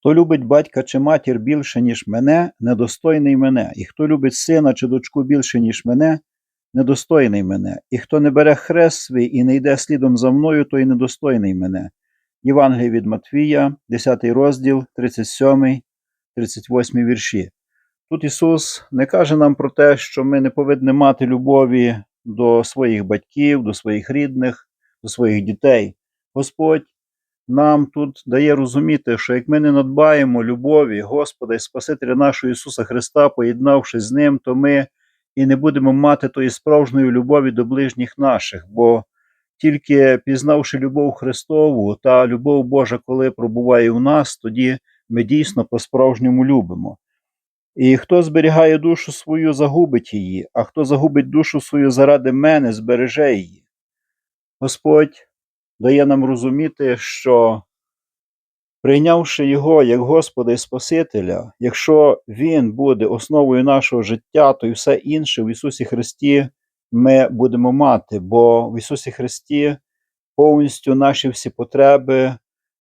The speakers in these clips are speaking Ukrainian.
Хто любить батька чи матір більше, ніж мене, недостойний мене, і хто любить сина чи дочку більше, ніж мене, недостойний мене, і хто не бере хрест свій і не йде слідом за мною, той недостойний мене. Євангеліє від Матвія, 10 розділ, 37, 38 вірші. Тут Ісус не каже нам про те, що ми не повинні мати любові до своїх батьків, до своїх рідних, до своїх дітей. Господь нам тут дає розуміти, що як ми не надбаємо любові Господа і Спасителя нашого Ісуса Христа, поєднавшись з Ним, то ми і не будемо мати тої справжньої любові до ближніх наших, бо тільки пізнавши любов Христову та любов Божа, коли пробуває у нас, тоді ми дійсно по-справжньому любимо. І хто зберігає душу свою, загубить її, а хто загубить душу свою заради мене, збереже її. Господь дає нам розуміти, що прийнявши Його як Господа і Спасителя, якщо Він буде основою нашого життя, то і все інше в Ісусі Христі ми будемо мати, бо в Ісусі Христі повністю наші всі потреби,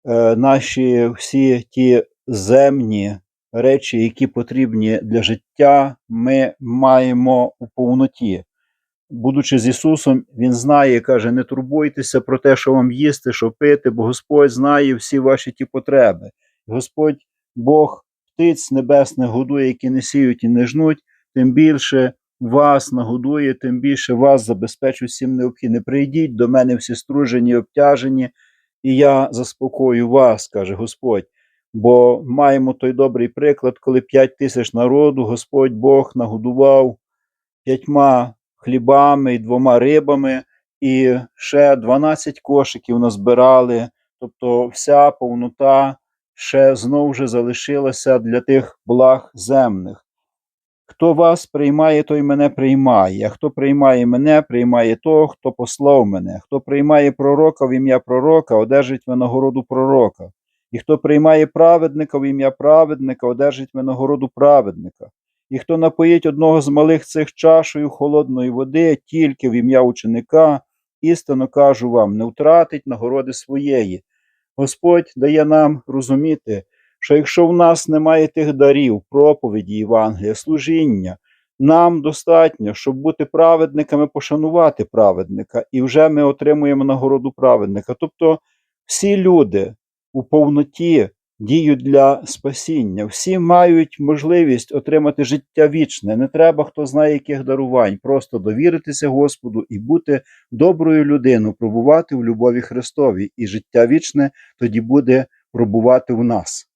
е, наші всі ті земні речі, які потрібні для життя, ми маємо у повноті. Будучи з Ісусом, Він знає, і каже: не турбуйтеся про те, що вам їсти, що пити, бо Господь знає всі ваші ті потреби. Господь, Бог птиць небесних годує, які не сіють і не жнуть, тим більше вас нагодує, тим більше вас забезпечує всім необхідним. Прийдіть до мене всі стружені, обтяжені, і я заспокою вас, каже Господь. Бо маємо той добрий приклад, коли п'ять тисяч народу Господь Бог нагодував п'ятьма хлібами і двома рибами, і ще 12 кошиків назбирали. Тобто вся повнота ще знову ж залишилася для тих благ земних. Хто вас приймає, той мене приймає. А хто приймає мене, приймає того, хто послав мене. Хто приймає пророка в ім'я пророка, одержить винагороду пророка. І хто приймає праведника в ім'я праведника, одержить винагороду праведника. І хто напоїть одного з малих цих чашею холодної води, тільки в ім'я ученика, істинно кажу вам, не втратить нагороди своєї. Господь дає нам розуміти, що якщо в нас немає тих дарів, проповіді Євангелія, служіння, нам достатньо, щоб бути праведниками, пошанувати праведника, і вже ми отримуємо нагороду праведника. Тобто всі люди у повноті діють для спасіння, всі мають можливість отримати життя вічне. Не треба хто знає яких дарувань, просто довіритися Господу і бути доброю людиною, пробувати в любові Христовій, і життя вічне тоді буде пробувати в нас.